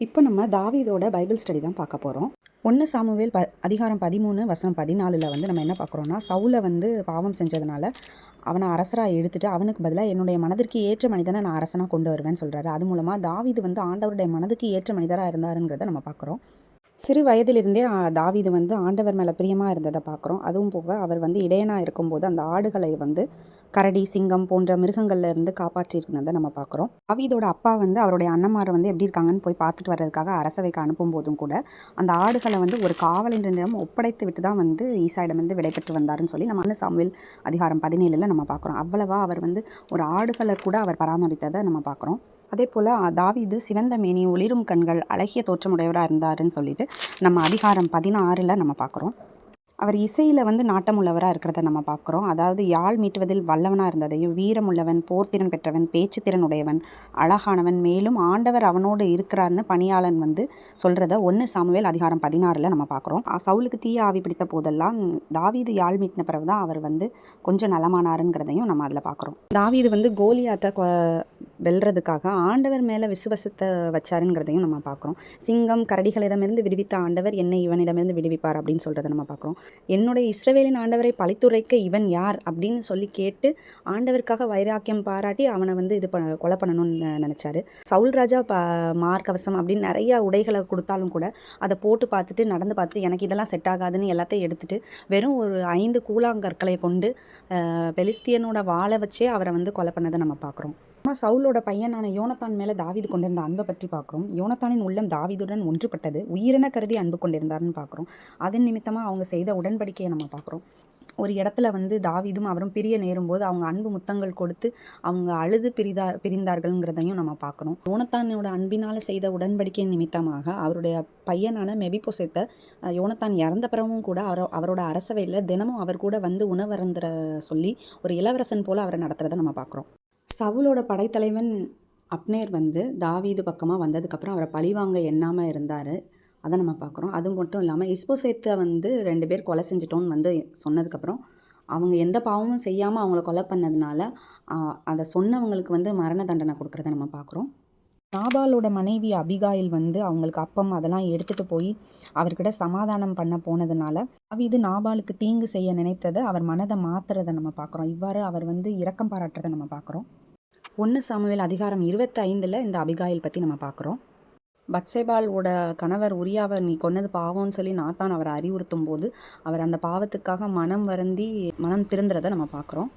இப்போ நம்ம தாவீதோட Bible study தான் பார்க்க போகிறோம் ஒன்று சாமுவேல் ப அதிகாரம் பதிமூணு வசனம் பதினாலில் வந்து நம்ம என்ன பார்க்குறோன்னா சவுலை வந்து பாவம் செஞ்சதுனால அவனை அரசராக எடுத்துட்டு அவனுக்கு பதிலாக என்னுடைய மனதிற்கு ஏற்ற மனிதனை நான் அரசனாக கொண்டு வருவேன்னு சொல்கிறாரு அது மூலமாக தாவீது வந்து ஆண்டவருடைய மனதுக்கு ஏற்ற மனிதராக இருந்தாருங்கிறத நம்ம பார்க்குறோம். சிறு வயதிலிருந்தே தாவீது வந்து ஆண்டவர் மேலே பிரியமாக இருந்ததை பார்க்குறோம் அதுவும் போக அவர் வந்து இடையனாக இருக்கும்போது அந்த ஆடுகளை வந்து கரடி சிங்கம் போன்ற மிருகங்கள்ல இருந்து காப்பாற்றியிருந்ததை நம்ம பார்க்குறோம் தாவீதோட அப்பா வந்து அவருடைய அண்ணமாரை வந்து எப்படி இருக்காங்கன்னு போய் பார்த்துட்டு வர்றதுக்காக அரசவைக்கு அனுப்பும் போதும் கூட அந்த ஆடுகளை வந்து ஒரு காவலரிடம் ஒப்படைத்து விட்டு தான் வந்து ஈசாயிடமிருந்து விடைபெற்று வந்தாருன்னு சொல்லி நம்ம அண்ணன் சாமுவேல் அதிகாரம் பதினேழில் நம்ம பார்க்குறோம் அவ்வளவா அவர் வந்து ஒரு ஆடுகளை கூட அவர் பராமரித்ததை நம்ம பார்க்குறோம் அதே போல் தாவீது சிவந்த மேனி ஒளிரும் கண்கள் அழகிய தோற்றமுடையவராக இருந்தாருன்னு சொல்லிட்டு நம்ம அதிகாரம் பதினாறில் நம்ம பார்க்குறோம் அவர் இசையில் வந்து நாட்டமுள்ளவராக இருக்கிறத நம்ம பார்க்குறோம் அதாவது யாழ் மீட்டுவதில் வல்லவனாக இருந்ததையும் வீரமுள்ளவன் போர்த்திறன் பெற்றவன் பேச்சுத்திறன் உடையவன் அழகானவன் மேலும் ஆண்டவர் அவனோடு இருக்கிறார்னு பணியாளன் வந்து சொல்கிறத ஒன்று சாமுவேல் அதிகாரம் பதினாறில் நம்ம பார்க்குறோம் சவுலுக்கு தீய ஆவி பிடித்த போதெல்லாம் தாவீது யாழ் மீட்டின பிறகு தான் அவர் வந்து கொஞ்சம் நலமானாருங்கிறதையும் நம்ம அதில் பார்க்குறோம் தாவீது வந்து கோலியாத்தை வெல்றதுக்காக ஆண்டவர் மேலே விசுவசத்தை வச்சாருங்கிறதையும் நம்ம பார்க்குறோம். சிங்கம் கரடிகளிடமிருந்து விடுவித்த ஆண்டவர் என்னை இவனிடமிருந்து விடுவிப்பார் அப்படின்னு சொல்கிறத நம்ம பார்க்குறோம். என்னுடைய இஸ்ரவேலின் ஆண்டவரை பழித்துரைக்க இவன் யார் அப்படின்னு சொல்லி கேட்டு ஆண்டவருக்காக வைராக்கியம் பாராட்டி அவனை வந்து இது பண்ண கொலை பண்ணணும்னு நினச்சாரு. சவுல் ராஜா ப மார்க்கவசம் அப்படின்னு நிறைய உடைகளை கொடுத்தாலும் கூட அதை போட்டு பார்த்துட்டு நடந்து பார்த்துட்டு எனக்கு இதெல்லாம் செட் ஆகாதுன்னு எல்லாத்தையும் எடுத்துட்டு வெறும் ஒரு ஐந்து கூழாங்கற்களை கொண்டு பெலிஸ்தியனோட வாழை வச்சே அவரை வந்து கொலை பண்ணதை நம்ம பார்க்குறோம். அம்மா சவுலோட பையனான யோனத்தான் மேலே தாவிது கொண்டிருந்த அன்பை பற்றி பார்க்குறோம். யோனத்தானின் உள்ளம் தாவிதுடன் ஒன்றுபட்டது. உயிரென கருதி அன்பு கொண்டிருந்தார்னு பார்க்குறோம். அதன் நிமித்தமாக அவங்க செய்த உடன்படிக்கையை நம்ம பார்க்குறோம். ஒரு இடத்துல வந்து தாவிதும் அவரும் பிரிய நேரும்போது அவங்க அன்பு முத்தங்கள் கொடுத்து அவங்க அழுது பிரிதா பிரிந்தார்கள்ங்கிறதையும் நம்ம பார்க்குறோம். யோனத்தானோட அன்பினால் செய்த உடன்படிக்கை நிமித்தமாக அவருடைய பையனான மெபிபொசைத்த யோனத்தான் இறந்த பிறவும் கூட அவர் அவரோட அரசவையில் தினமும் அவர் கூட வந்து உணவருந்துற சொல்லி ஒரு இளவரசன் போல் அவரை நடத்துறதை நம்ம பார்க்குறோம். சவுலோட படைத்தலைவன் அப்னேர் வந்து தாவீது பக்கமாக வந்ததுக்கப்புறம் அவரை பழிவாங்க எண்ணாமல் இருந்தார். அதை நம்ம பார்க்குறோம். அது மட்டும் இல்லாமல் இஸ்போசேத்தை வந்து ரெண்டு பேர் கொலை செஞ்சிட்டோன்னு வந்து சொன்னதுக்கப்புறம் அவங்க எந்த பாவமும் செய்யாமல் அவங்கள கொலை பண்ணதுனால அதை சொன்னவங்களுக்கு வந்து மரண தண்டனை கொடுக்குறத நம்ம பார்க்குறோம். நாபாலோட மனைவி அபிகாயில் வந்து அவங்களுக்கு அப்பம் அதெல்லாம் எடுத்துகிட்டு போய் அவர்கிட்ட சமாதானம் பண்ண போனதுனால இது நாபாலுக்கு தீங்கு செய்ய நினைத்ததை அவர் மனதை மாத்துறதை நம்ம பார்க்குறோம் இவ்வாறு அவர் வந்து இரக்கம் பாராட்டுறதை நம்ம பார்க்குறோம் ஒன்று சாமுவேல் அதிகாரம் இருபத்தைந்தில் இந்த அபிகாயில் பற்றி நம்ம பார்க்குறோம் பட்சேபாலோட கணவர் உரியாவை நீ கொன்னது பாவம்னு சொல்லி நாத்தான் அவரை அறிவுறுத்தும் போது அவர் அந்த பாவத்துக்காக மனம் வருந்தி மனம் திருந்துறதை நம்ம பார்க்குறோம்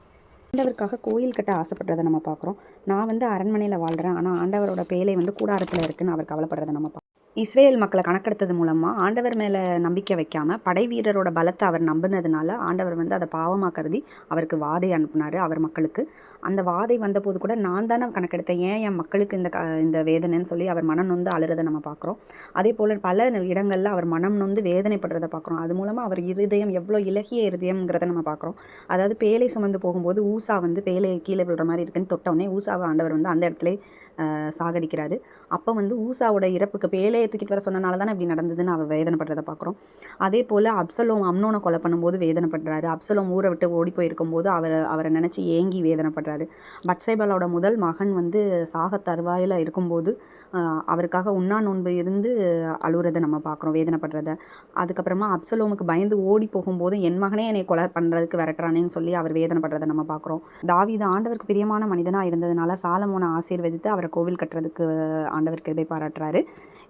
ஆண்டவருக்காக கோயில் கட்ட ஆசைப்படுறத நம்ம பார்க்குறோம். நான் வந்து அரண்மனையில் வாழ்கிறேன் ஆனால் ஆண்டவரோட பேலை வந்து கூடாரத்தில் இருக்குன்னு அவர் கவலைப்படுறதை நம்ம பார்க்குறோம் இஸ்ரேல் மக்களை கணக்கெடுத்தது மூலமாக ஆண்டவர் மேலே நம்பிக்கை வைக்காமல் படை வீரரோட பலத்தை அவர் நம்பினதுனால ஆண்டவர் வந்து அதை பாவமாக கருதி அவருக்கு வாதை அனுப்புனார் அவர் மக்களுக்கு. அந்த வாதை வந்தபோது கூட நான் தானே கணக்கெடுத்தேன். ஏன் என் மக்களுக்கு இந்த க இந்த வேதனைன்னு சொல்லி அவர் மனம் நொந்து அழுறதை நம்ம பார்க்குறோம். அதே போல் பல இடங்களில் அவர் மனம் நொந்து வேதனைப்படுறதை பார்க்குறோம். அது மூலமாக அவர் இருதயம் எவ்வளோ இலகிய இருதயம்ங்கிறத நம்ம பார்க்குறோம். அதாவது பேலை சுமந்து போகும்போது ஊசா வந்து பேலை கீழே விழுற மாதிரி இருக்குன்னு தொட்டவுடனே ஊசாவை ஆண்டவர் வந்து அந்த இடத்துல சாகடிக்கிறாரு. அப்போ வந்து ஊசாவோட இறப்புக்கு பேலையை தூக்கிட்டு வர சொன்னனால தானே இப்படி நடந்ததுன்னு அவர் வேதனைப்படுறத பார்க்குறோம் அதே போல் அப்சலோம் அம்னோனை கொலை பண்ணும்போது வேதனைப்படுறாரு. அப்சலோம் ஊரை விட்டு ஓடி போயிருக்கும்போது அவரை அவரை நினச்சி ஏங்கி வேதனைப்படுறாரு. பட்சைபலோட முதல் மகன் வந்து சாக தருவாயில் இருக்கும்போது அவருக்காக உண்ணா நோன்பு இருந்து அழுகுறதை நம்ம பார்க்குறோம் வேதனைப்படுறத. அதுக்கப்புறமா அப்சலோமுக்கு பயந்து ஓடி போகும்போது என் மகனே என்னை கொலை பண்ணுறதுக்கு விரட்டுறானேன்னு சொல்லி அவர் வேதனைப்படுறதை நம்ம பார்க்குறோம் தாவீது ஆண்டவருக்கு பிரியமான மனிதனாக இருந்ததுனால சாலமோனை ஆசீர்வதித்து அவரை கோவில் கட்டுறதுக்கு ஆண்டவர் கிருபை பாராட்டுறாரு.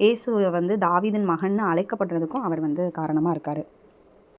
ஏசு இயேசு வந்து தாவீதின் மகன்னு அழைக்கப்படுறதுக்கும் அவர் வந்து காரணமாக இருக்கார்.